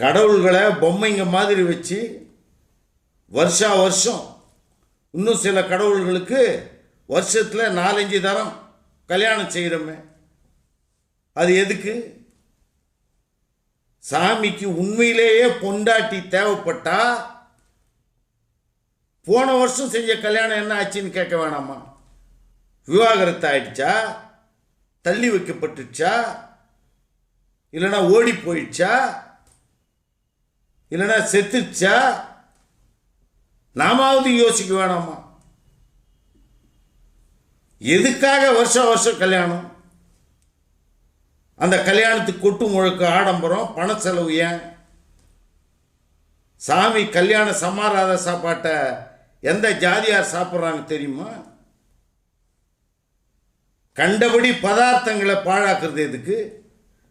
கடவுள்களை பொம்மைங்க மாதிரி வச்சு வருஷா வருஷம் இன்னும் சில கடவுள்களுக்கு வருஷத்தில் நாலஞ்சு தரம் கல்யாணம் செய்கிறோமே அது எதுக்கு? சாமிக்கு உண்மையிலேயே பொண்டாட்டி தேவைப்பட்டா போன வருஷம் செஞ்ச கல்யாணம் என்ன ஆச்சுன்னு கேட்க வேணாமா? விவாகரத்து ஆயிடுச்சா? தள்ளி வைக்கப்பட்டுச்சா இல்லைன்னா ஓடி போயிடுச்சா? இல்லைன்னா செத்துச்சா? நாமாவது யோசிக்க வேணாமா? எதுக்காக வருஷம் வருஷம் கல்யாணம்? அந்த கல்யாணத்துக்கு கொட்டு முழுக்க ஆடம்பரம் பண செலவு ஏன்? சாமி கல்யாண சமாராத சாப்பாட்டை எந்த ஜாதியார் சாப்பிட்றாங்க தெரியுமா? கண்டபடி பதார்த்தங்களை பாழாக்குறது எதுக்கு?